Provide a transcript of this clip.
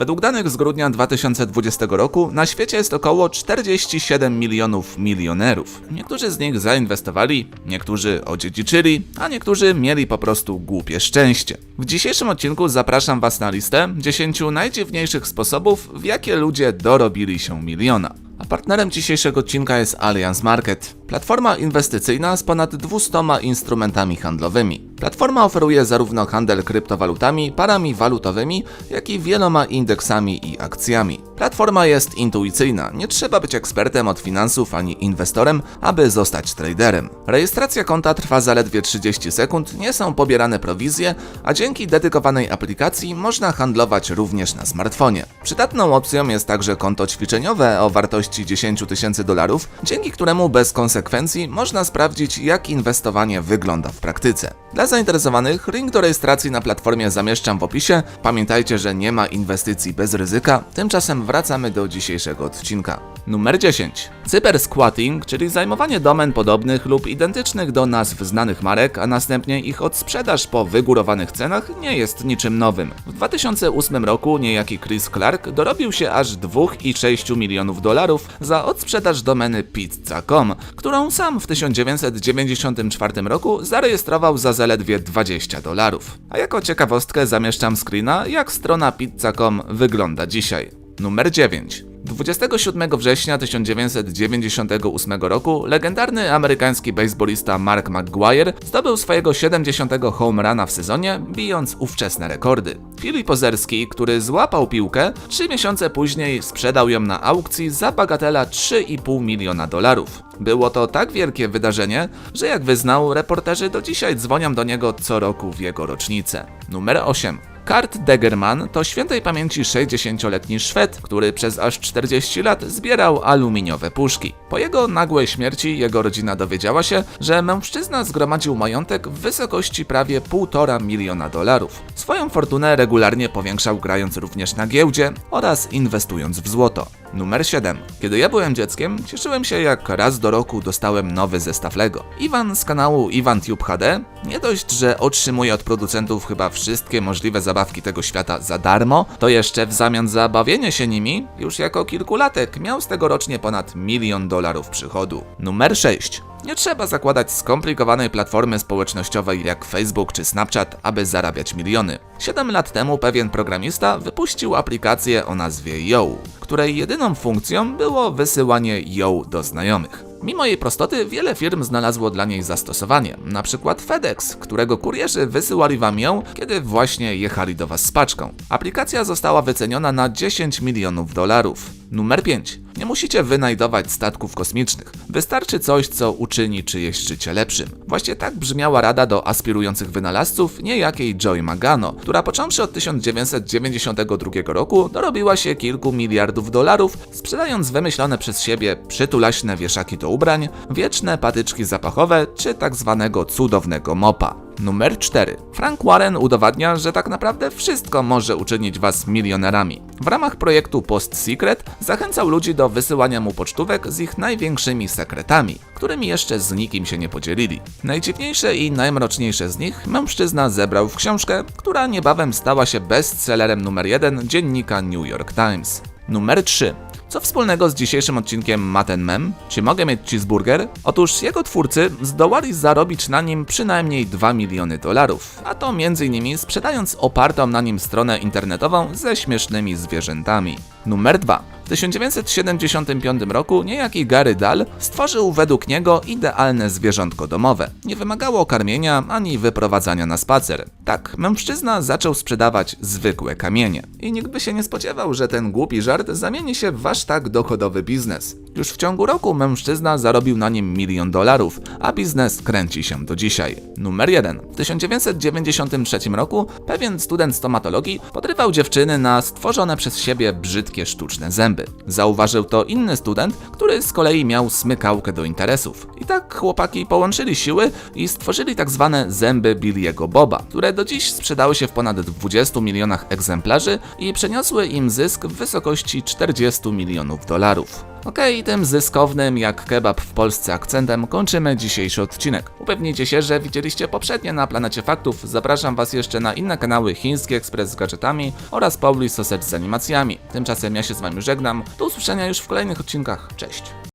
Według danych z grudnia 2020 roku na świecie jest około 47 milionów milionerów. Niektórzy z nich zainwestowali, niektórzy odziedziczyli, a niektórzy mieli po prostu głupie szczęście. W dzisiejszym odcinku zapraszam Was na listę 10 najdziwniejszych sposobów, w jakie ludzie dorobili się miliona. A partnerem dzisiejszego odcinka jest Allianz Market, platforma inwestycyjna z ponad 200 instrumentami handlowymi. Platforma oferuje zarówno handel kryptowalutami, parami walutowymi, jak i wieloma indeksami i akcjami. Platforma jest intuicyjna, nie trzeba być ekspertem od finansów ani inwestorem, aby zostać traderem. Rejestracja konta trwa zaledwie 30 sekund, nie są pobierane prowizje, a dzięki dedykowanej aplikacji można handlować również na smartfonie. Przydatną opcją jest także konto ćwiczeniowe o wartości 10 tysięcy dolarów, dzięki któremu bez konsekwencji można sprawdzić, jak inwestowanie wygląda w praktyce. Dla zainteresowanych link do rejestracji na platformie zamieszczam w opisie. Pamiętajcie, że nie ma inwestycji bez ryzyka. Tymczasem wracamy do dzisiejszego odcinka. Numer 10. Cybersquatting, czyli zajmowanie domen podobnych lub identycznych do nazw znanych marek, a następnie ich odsprzedaż po wygórowanych cenach, nie jest niczym nowym. W 2008 roku niejaki Chris Clark dorobił się aż 2,6 milionów dolarów za odsprzedaż domeny pizza.com, którą sam w 1994 roku zarejestrował za zaledwie 20 dolarów. A jako ciekawostkę zamieszczam screena, jak strona pizza.com wygląda dzisiaj. Numer 9. 27 września 1998 roku legendarny amerykański baseballista Mark McGuire zdobył swojego 70 home runa w sezonie, bijąc ówczesne rekordy. Filip Ozerski, który złapał piłkę, 3 miesiące później sprzedał ją na aukcji za bagatela 3,5 miliona dolarów. Było to tak wielkie wydarzenie, że jak wyznał, reporterzy do dzisiaj dzwonią do niego co roku w jego rocznicę. Numer 8. Kurt Degerman to świętej pamięci 60-letni Szwed, który przez aż 40 lat zbierał aluminiowe puszki. Po jego nagłej śmierci jego rodzina dowiedziała się, że mężczyzna zgromadził majątek w wysokości prawie 1,5 miliona dolarów. Swoją fortunę regularnie powiększał grając również na giełdzie oraz inwestując w złoto. Numer 7. Kiedy ja byłem dzieckiem, cieszyłem się jak raz do roku dostałem nowy zestaw Lego. Iwan z kanału IwanTube HD nie dość, że otrzymuje od producentów chyba wszystkie możliwe zabawki tego świata za darmo, to jeszcze w zamian za bawienie się nimi, już jako kilkulatek miał z tego rocznie ponad milion dolarów przychodu. Numer 6. Nie trzeba zakładać skomplikowanej platformy społecznościowej jak Facebook czy Snapchat, aby zarabiać miliony. 7 lat temu pewien programista wypuścił aplikację o nazwie Yo, której jedyną funkcją było wysyłanie Yo do znajomych. Mimo jej prostoty, wiele firm znalazło dla niej zastosowanie, na przykład FedEx, którego kurierzy wysyłali wam ją, kiedy właśnie jechali do was z paczką. Aplikacja została wyceniona na 10 milionów dolarów. Numer 5. Nie musicie wynajdować statków kosmicznych. Wystarczy coś, co uczyni czyjeś życie lepszym. Właśnie tak brzmiała rada do aspirujących wynalazców niejakiej Joy Magano, która począwszy od 1992 roku dorobiła się kilku miliardów dolarów, sprzedając wymyślone przez siebie przytulaśne wieszaki do ubrań, wieczne patyczki zapachowe czy tak zwanego cudownego mopa. Numer 4. Frank Warren udowadnia, że tak naprawdę wszystko może uczynić was milionerami. W ramach projektu Post Secret zachęcał ludzi do wysyłania mu pocztówek z ich największymi sekretami, którymi jeszcze z nikim się nie podzielili. Najdziwniejsze i najmroczniejsze z nich mężczyzna zebrał w książkę, która niebawem stała się bestsellerem numer 1 dziennika New York Times. Numer 3. Co wspólnego z dzisiejszym odcinkiem ma ten mem? Czy mogę mieć cheeseburger? Otóż jego twórcy zdołali zarobić na nim przynajmniej 2 miliony dolarów, a to m.in. sprzedając opartą na nim stronę internetową ze śmiesznymi zwierzętami. Numer 2. W 1975 roku niejaki Gary Dahl stworzył według niego idealne zwierzątko domowe. Nie wymagało karmienia ani wyprowadzania na spacer. Tak, mężczyzna zaczął sprzedawać zwykłe kamienie. I nikt by się nie spodziewał, że ten głupi żart zamieni się w aż tak dochodowy biznes. Już w ciągu roku mężczyzna zarobił na nim milion dolarów, a biznes kręci się do dzisiaj. Numer 1. W 1993 roku pewien student stomatologii podrywał dziewczyny na stworzone przez siebie brzydkie sztuczne zęby. Zauważył to inny student, który z kolei miał smykałkę do interesów. I tak chłopaki połączyli siły i stworzyli tak zwane zęby Billiego Boba, które do dziś sprzedały się w ponad 20 milionach egzemplarzy i przeniosły im zysk w wysokości 40 milionów dolarów. Okej, tym zyskownym jak kebab w Polsce akcentem kończymy dzisiejszy odcinek. Upewnijcie się, że widzieliście poprzednie na Planecie Faktów. Zapraszam Was jeszcze na inne kanały Chiński Ekspres z gadżetami oraz Pauli Sausage z animacjami. Tymczasem ja się z Wami żegnam. Do usłyszenia już w kolejnych odcinkach. Cześć!